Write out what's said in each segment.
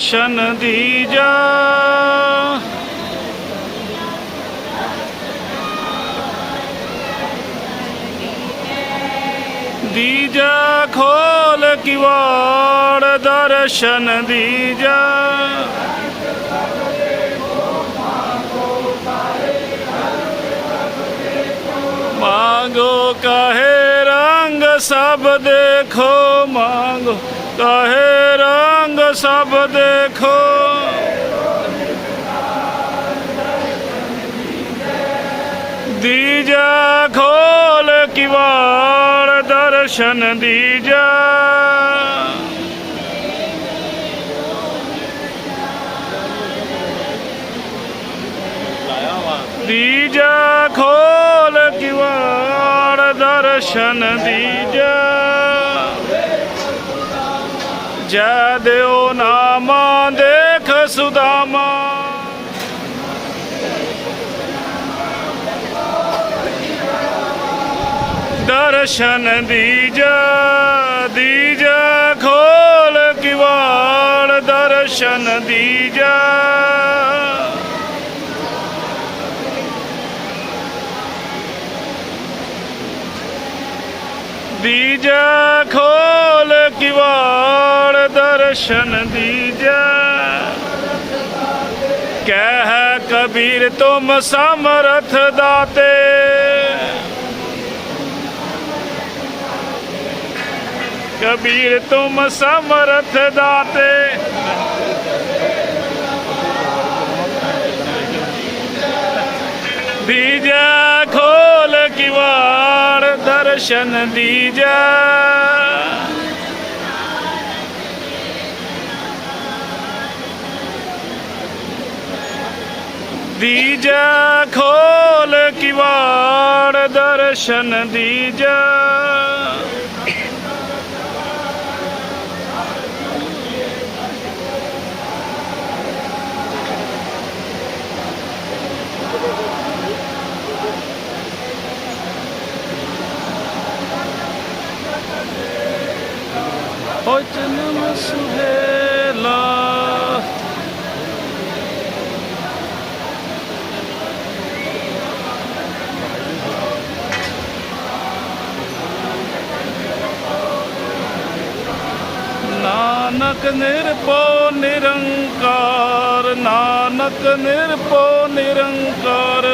ਦਰਸ਼ਨ ਦੀਜਾ ਦੀਜਾ ਖੋਲ ਕਿਵਾੜ ਦਰਸ਼ਨ ਦੀਜਾ। ਮਾਂਗੋ ਕਹੇ ਰੰਗ ਸਭ ਦੇਖੋ ਮਾਂਗੋ ਕਹੇ ਰੰਗ ਸਭ ਦੇਖੋ। ਦੀਜਾ ਖੋਲ ਕਿਵਾੜ ਦਰਸ਼ਨ ਦੀਜਾ। ਦੀਜਾ ਖੋਲ ਕਿਵਾੜ ਦਰਸ਼ਨ ਦੀਜਾ। ਜੈ ਦਿਓ ਨਾਮਾ, ਦੇਖ ਸੁਦਾਮਾ। ਦਰਸ਼ਨ ਦੀਜ ਦੀਜ ਖੋਲ ਕਿਵਾੜ, ਦਰਸ਼ਨ ਦੀਜ। ਦੀਜ ਖੋਲ ਕਿਵਾੜ ਦਰਸ਼ਨ ਦੀਜੈ ਕਹਿ ਕਬੀਰ ਤੁਮ ਸਮਰਥ ਦਾਤੇ। ਕਬੀਰ ਤੁਮ ਸਮਰਥ ਦਾਤੇ। ਦੀਜੈ ਖੋਲ ਕਿਵਾੜ, ਦਰਸ਼ਨ ਦੀਜੈ। दीजा खोल किवाड़ दर्शन दीजा Heute nimm es ਨਾਨਕ ਨਿਰਭਉ ਨਿਰੰਕਾਰ ਨਾਨਕ ਨਿਰਭਉ ਨਿਰੰਕਾਰ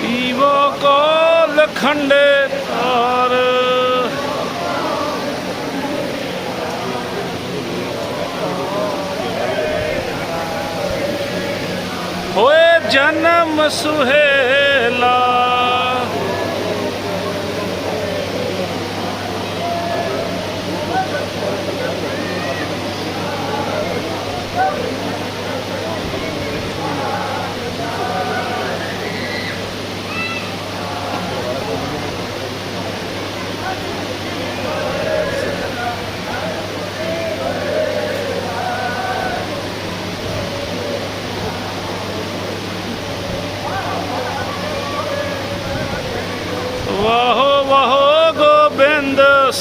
ਪੀਵੋ ਕੋਲ ਖੰਡੇ ਤਾਰ। ਹੋਏ ਜਨਮ ਸੁਹੇਲਾ ਵਾਹੋ ਵਾਹੋ ਗੋਬਿੰਦ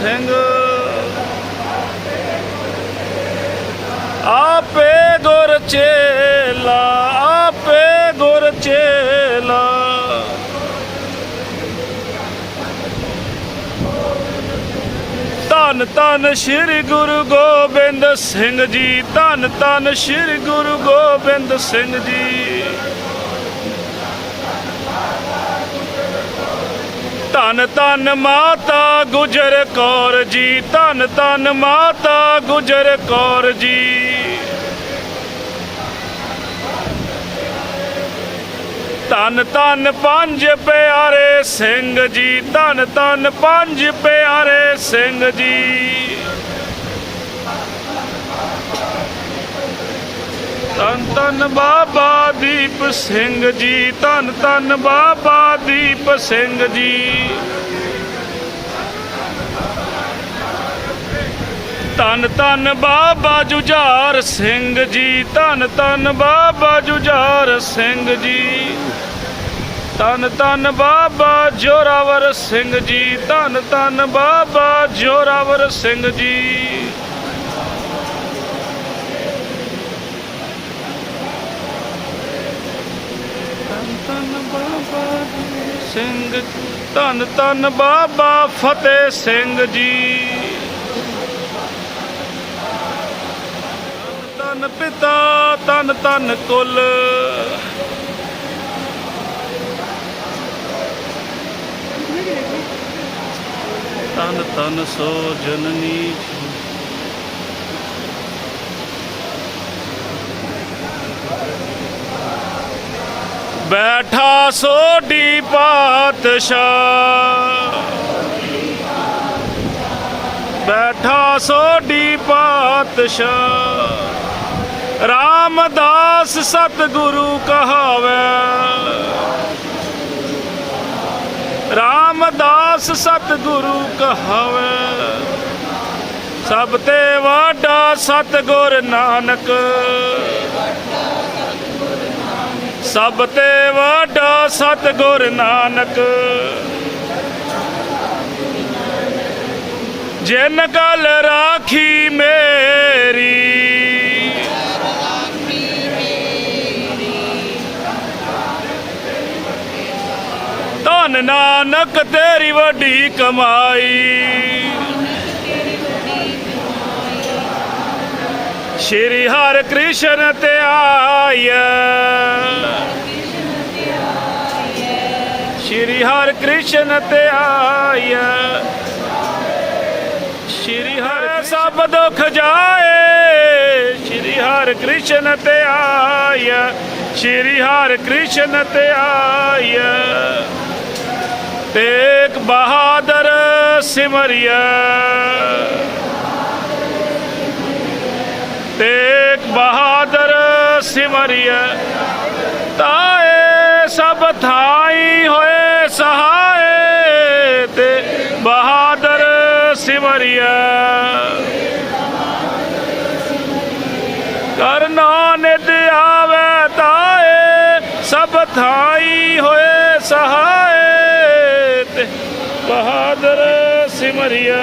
ਸਿੰਘ। ਆਪੇ ਗੁਰ ਚੇਲਾ, ਆਪੇ ਗੁਰ ਚੇਲਾ। ਧੰਨ ਧੰਨ ਸ੍ਰੀ ਗੁਰੂ ਗੋਬਿੰਦ ਸਿੰਘ ਜੀ, ਧੰਨ ਧੰਨ ਸ੍ਰੀ ਗੁਰੂ ਗੋਬਿੰਦ ਸਿੰਘ ਜੀ। ਧੰਨ ਧੰਨ ਮਾਤਾ ਗੁਜਰ ਕੌਰ ਜੀ, ਧੰਨ ਧੰਨ ਮਾਤਾ ਗੁਜਰ ਕੌਰ ਜੀ। ਧੰਨ ਧੰਨ ਪੰਜ ਪਿਆਰੇ ਸਿੰਘ ਜੀ, ਧੰਨ ਧੰਨ ਪੰਜ ਪਿਆਰੇ ਸਿੰਘ ਜੀ। ਧੰਨ ਧੰਨ ਬਾਬਾ ਦੀਪ ਸਿੰਘ ਜੀ, ਧੰਨ ਧੰਨ ਬਾਬਾ ਦੀਪ ਸਿੰਘ ਜੀ। ਧੰਨ ਧੰਨ ਬਾਬਾ ਜੁਝਾਰ ਸਿੰਘ ਜੀ, ਧੰਨ ਧੰਨ ਬਾਬਾ ਜੁਝਾਰ ਸਿੰਘ ਜੀ। ਧੰਨ ਧੰਨ ਬਾਬਾ ਜੋਰਾਵਰ ਸਿੰਘ ਜੀ, ਧੰਨ ਧੰਨ ਬਾਬਾ ਜੋਰਾਵਰ ਸਿੰਘ ਜੀ ਧੰਨ ਧੰਨ ਬਾਬਾ ਸਿੰਘ, ਧੰਨ ਧੰਨ ਬਾਬਾ ਫਤਿਹ ਸਿੰਘ ਜੀ। ਧੰਨ ਪਿਤਾ, ਧੰਨ ਧੰਨ ਕੁਲ। ਧੰਨ ਧੰਨ ਸੋ ਜਨਨੀ ਬੈਠਾ ਸੋਢੀ ਪਾਤਸ਼ਾਹ। ਬੈਠਾ ਸੋਢੀ ਪਾਤਸ਼ਾਹ। ਰਾਮਦਾਸ ਸਤਿਗੁਰੂ ਕਹਾਵੇ। ਰਾਮਦਾਸ ਸਤਿਗੁਰੂ ਕਹਾਵੇ। ਸਭ ਤੇ ਵਾਡਾ ਸਤਿਗੁਰ ਨਾਨਕ। ਸਭ ਤੇ ਵਾਡਾ ਸਤਿਗੁਰ ਨਾਨਕ। ਜਿਨ ਗਲ ਰਾਖੀ ਮੇਰੀ ਧਨ ਨਾਨਕ ਤੇਰੀ ਵੱਡੀ ਕਮਾਈ। ਸ਼੍ਰੀ ਹਰਿ ਕ੍ਰਿਸ਼ਨ ਤੇ ਆਇਆ। ਸ਼੍ਰੀ ਹਰਿ ਕ੍ਰਿਸ਼ਨ ਤੇ ਆਇਆ। ਸ਼੍ਰੀ ਹਰਿ ਸਭ ਦੁਖ ਜਾਏ। ਸ਼੍ਰੀ ਹਰਿ ਕ੍ਰਿਸ਼ਨ ਤੇ ਆਇਆ। ਸ਼੍ਰੀ ਹਰਿ ਕ੍ਰਿਸ਼ਨ ਤੇ ਆਇਆ। ਤੇਗ ਬਹਾਦਰ ਸਿਮਰਿਆ। ਤੇਗ ਬਹਾਦਰ ਸਿਮਰਿਆ ਤਾਏ ਸਭ ਥਾਈ ਹੋਏ ਸਹਾਏ ਤੇ ਬਹਾਦਰ ਸਿਮਰਿਆ ਕਰਨਾ ਨਿਦ ਆਵੇ ਤਾਏ, ਸਭ ਥਾਈ ਹੋਏ ਸਹਾਏ ਤੇ ਬਹਾਦਰ ਸਿਮਰਿਆ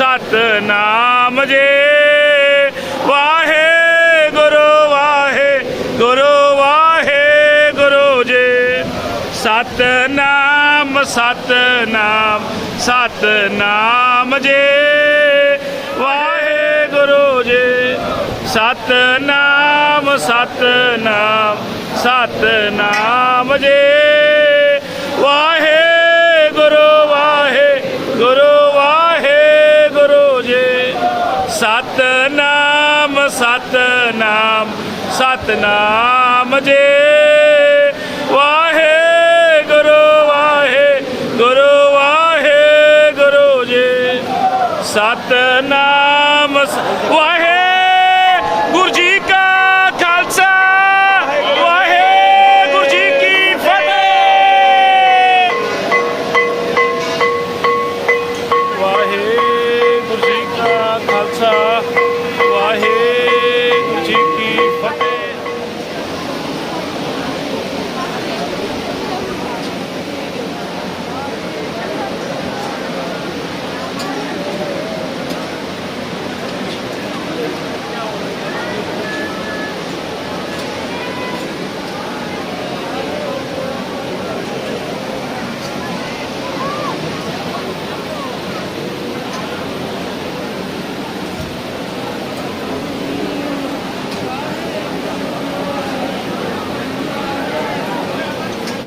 ਸਤਨਾਮ ਜੇ। ਵਾਹੇ ਗੁਰੂ ਵਾਹੇ ਗੁਰੂ ਵਾਹੇ ਗੁਰੂ ਜੇ। ਸਤਨਾਮ ਸਤਨਾਮ ਸਤਨਾਮ ਜੇ। ਵਾਹਿਗੁਰੂ ਜੇ। ਸਤਨਾਮ ਸਤਨਾਮ ਸਤਨਾਮ ਜੇ। सतनाम जे। वाहे गुरु वाहे गुरु वाहे गुरु जे। सतनाम वाहे गुरु जी का खालसा। वाहे गुरु जी की फतेह। वाहे गुरु जी का खालसा। वाहे